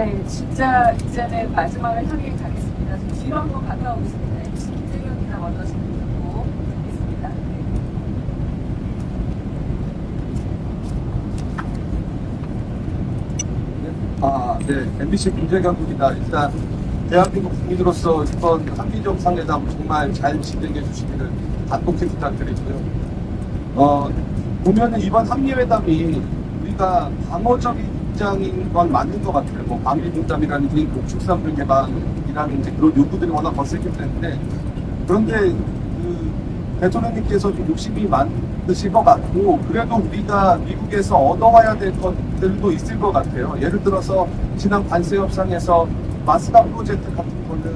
네, 진짜 이제는 마지막을 향해 가겠습니다. 좀 뒤로 한번 갔다 오겠습니다. 김재경이나 질문 듣겠습니다. 네. 아, 네. MBC 김재경입니다. 일단 대한민국 국민으로서 이번 한미 정상회담 정말 잘 진행해 주시기를 간곡히 부탁드리고요. 어, 보면은 이번 한미회담이 우리가 방어적인 입장인 건 맞는 것 같아요. 뭐 방위 분담이라든지 농축산물 개방이라든지 그런 요구들이 워낙 거세기 때문에 그런데 그 대통령님께서 좀 욕심이 많으실 것 같고 그래도 우리가 미국에서 얻어와야 될 것들도 있을 것 같아요. 예를 들어서 지난 관세 협상에서 마스다 프로젝트 같은 거는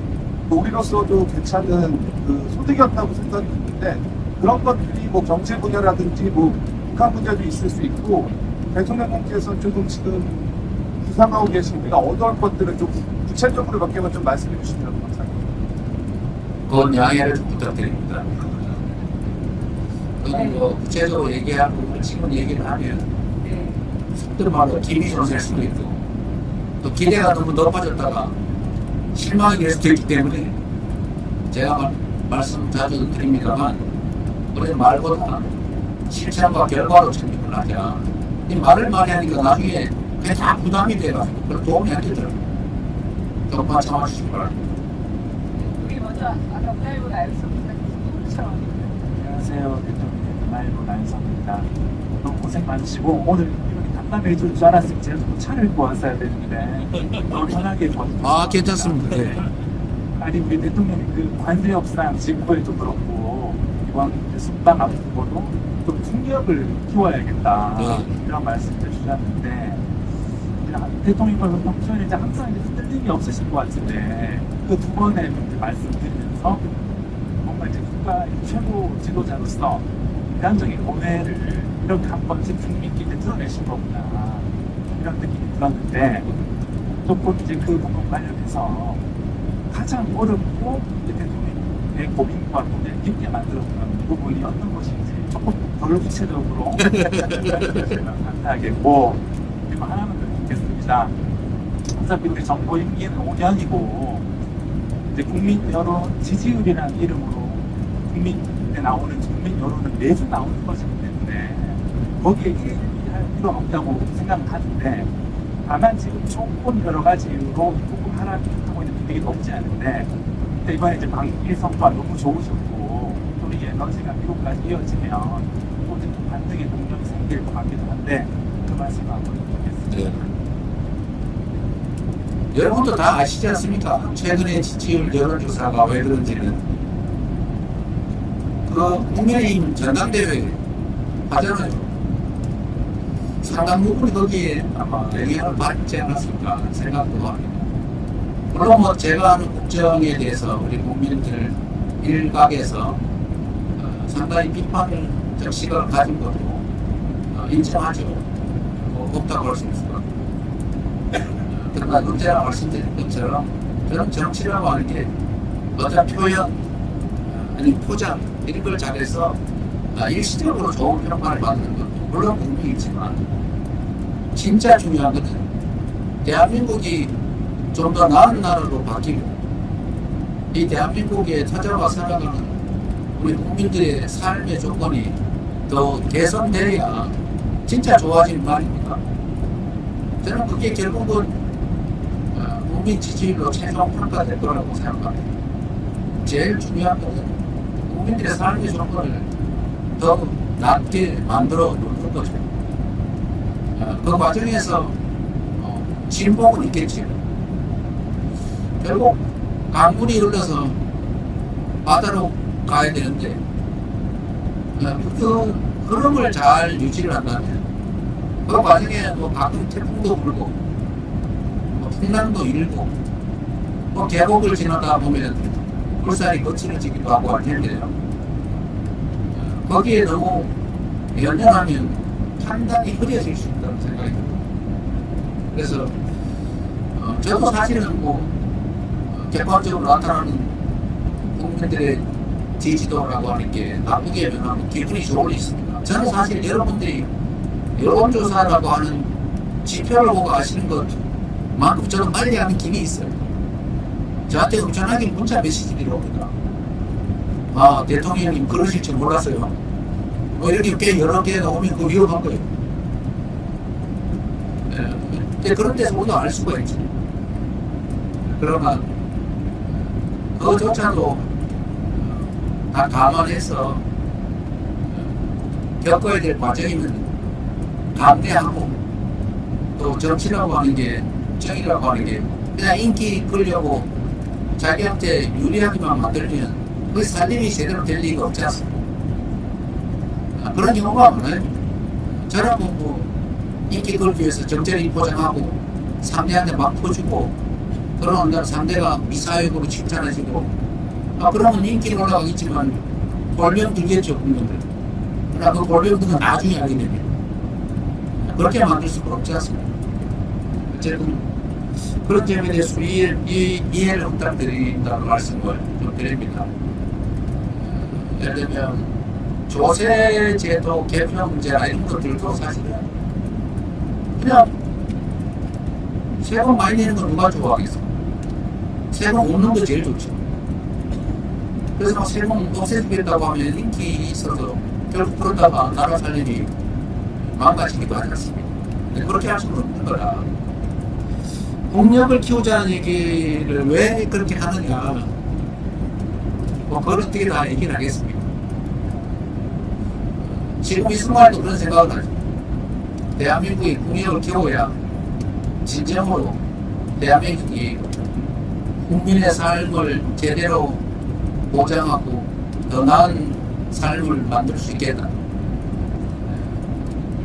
뭐 우리로서도 괜찮은 그 소득이었다고 생각이 드는데 그런 것들이 뭐 경제 분야라든지 뭐 북한 문제도 있을 수 있고 대통령님께서 조금 지금 구상하고 계신 우리가 얻어올 것들을 좀 구체적으로 몇 개만 좀 말씀해 주시면 감사합니다. 그건 양해를 좀 부탁드립니다. 그건 뭐 구체적으로 얘기하고 지금 얘기를 하면 네. 속도를 말로 기미 전될 수도 있고 또 기대가 너무 높아졌다가 실망이 될 수도 있기 때문에 제가 말, 말씀 자주 드립니다만 우리 말보다 실천과 결과로 책임을 하자. 이 말을 많이 하니까 나중에 그게 다 부담이 돼가지고 그런 도움이 안 되더라고요. 조금만 참아주시기 바랍니다. 우리 먼저 아까 문화일보 나였어 부탁드립니다. 안녕하세요. 대통령 마일보 나인성입니다. 너무 고생 많으시고 오늘 이렇게 답답해 줄 줄 알았으면 제가 좀 차를 입고 왔어야 되는데 너무 편하게 입고 아, 괜찮습니다. 네. 아니 우리 대통령이 그 관세 협상 지구에도 그렇고 이번 순방 앞두고도 좀 충격을 키워야겠다 네. 이런 말씀을 주셨는데 대통령께서 평소에 이제 항상 이제 흔들림이 없으실 것 같은데 그 두 번의 말씀드리면서 뭔가 이제 국가 최고 지도자로서 인간적인 고뇌를 이렇게 한 번씩 국민께 이제 드러내신 거구나 이런 느낌이 들었는데 조금 이제 그 부분 관련해서 가장 어렵고 대통령의 고민과 고뇌를 깊게 만들었던 부분이 어떤 것인지 조금 덜 구체적으로 감사하겠고 그리고 하나만 더 듣겠습니다. 어차피 우리 정부 임기는 5년이고 이제 국민 여론 지지율이라는 이름으로 국민에 나오는 국민 여론은 매주 나오는 것이기 때문에 거기에 일할 필요는 없다고 생각하는데 다만 지금 조금 여러 가지 이유로 조금 하락하고 있는 분위기 높지 않은데 근데 이번에 이제 방위 성과 너무 좋으셨고 또이 에너지가 미국까지 이어지면 또 반등의 동력이 생길 것 같기도 한데 그 말씀 한번 드리겠습니다. 네. 여러분도 다 아시지 않습니까? 최근에 지지율 여론조사가 왜 그런지는 그 국민의힘 전당대회 하잖아요. 상당 부분이 거기에 아마 영향을 받지 않았을까 생각도 합니다. 물론 뭐 제가 하는 국정에 대해서 우리 국민들 일각에서 어, 상당히 비판적 시각을 가진 것도 어, 인정하죠. 뭐 없다고 할 수 있을 것 같아요. 그러나 언제나 말씀드린 것처럼 저는 정치라고 하는 게 어떤 표현 아니 포장 이런 걸 잘해서 아, 일시적으로 좋은 평가를 받는 것도 물론 의미이지만 진짜 중요한 것은 대한민국이 좀 더 나은 나라로 바뀌고 이 대한민국에 찾아와 살아가는 우리 국민들의 삶의 조건이 더 개선돼야 진짜 좋아지는 말입니다. 저는 그게 결국은 어, 국민 지지율로 최종 평가될 거라고 생각합니다. 제일 중요한 것은 국민들의 삶의 조건을 더 낮게 만들어 놓는 거죠. 어, 그 과정에서 어, 진복은 있겠지요. 결국 강물이 흘러서 바다로 가야 되는데 어, 그 흐름을 잘 유지를 한다면 그 과정에 뭐 가끔 태풍도 불고 뭐 풍랑도 일고 뭐 계곡을 지나다 보면 물살이 거칠어지기도 하고 할 텐데요. 어, 거기에 너무 연연하면 판단이 흐려질 수 있다는 생각이 듭니다. 그래서 어, 저도 사실은 뭐 어, 객관적으로 나타나는 국민들의 지지도라고 하는 게 나쁘게 변하면 기분이 좋을 리 있습니다. 저는 사실 여러분들이 여론조사라고 하는 지표를 보고 아시는 것 그만큼 저는 빨리 하는 길이 있어요. 저한테 엄청나게 문자 메시지들이 옵니다. 아, 대통령님 그러실 줄 몰랐어요. 뭐 이렇게 꽤 여러 개가 오면 그 위험한 거예요. 예, 그런 데서 우리가 알 수가 있지. 그러나 그조차도 다 감안해서 겪어야 될 과정이면 감내하고 또 정치라고 하는 게 정이라고 하는 게 그냥 인기 끌려고 자기한테 유리하게만 만들면 그 살림이 제대로 될 리가 없지 않습니까? 아, 그런 경우가 많아요. 저라고 뭐 인기 끌기 위해서 정체를 포장하고 상대한테 막 퍼주고 그러는 날 상대가 미사역으로 칭찬해주고 아 그러면 인기는 올라가겠지만 골병 들겠죠 국민들. 그러나 그 골병 등은 나중에 알게 됩니다. 그렇게 만들 수가 없지 않습니까? 어쨌든 그런 점에 대해서 이해, 이, 이해 를 부탁드린다는 말씀을 좀 드립니다. 예를 들면 조세 제도 개편 문제나 이런 것들도 사실은 그냥 많이 내는 건 누가 좋아하겠어? 세금 없는 거 제일 좋죠. 그래서 막 세금 없애주겠다고 하면 인기 있어서 결국 그러다가 나라 살림이 망가지기도 하지 그렇게 할 수는 없는 거라. 국력을 키우자는 얘기를 왜 그렇게 하느냐. 뭐, 그걸 어떻게 다 얘기를 하겠습니까? 지금 이 순간에도 그런 생각을 하죠. 대한민국이 국력을 키워야 진정으로 대한민국이 국민의 삶을 제대로 보장하고 더 나은 삶을 만들 수 있겠다.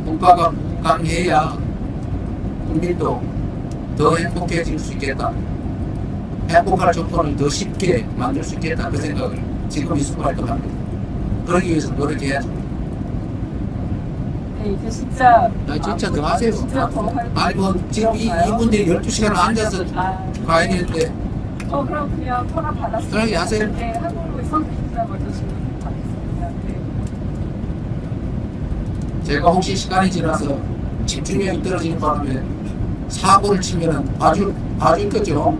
국가가 강해야 국민도 더 행복해질 수 있겠다. 행복할 조건을 더 쉽게 만들 수 있겠다. 그 생각을 지금 이 순간에도 합니다. 그러기 위해서 노력해야죠. 네, 이제 진짜. 아, 진짜 아, 더 하세요. 진짜 더 할. 아니 뭐 지금 이, 이분들이 12시간 앉아서 아, 가야 되는데 어, 그럼 그냥 허락 받았어요. 그러게 하세요. 네, 한국으로 선택지나 먼저 질문 받겠습니다. 네. 제가 혹시 시간이 지나서 집중력이 떨어지는 바람에 사고를 치면은 봐줄, 봐줄 거죠.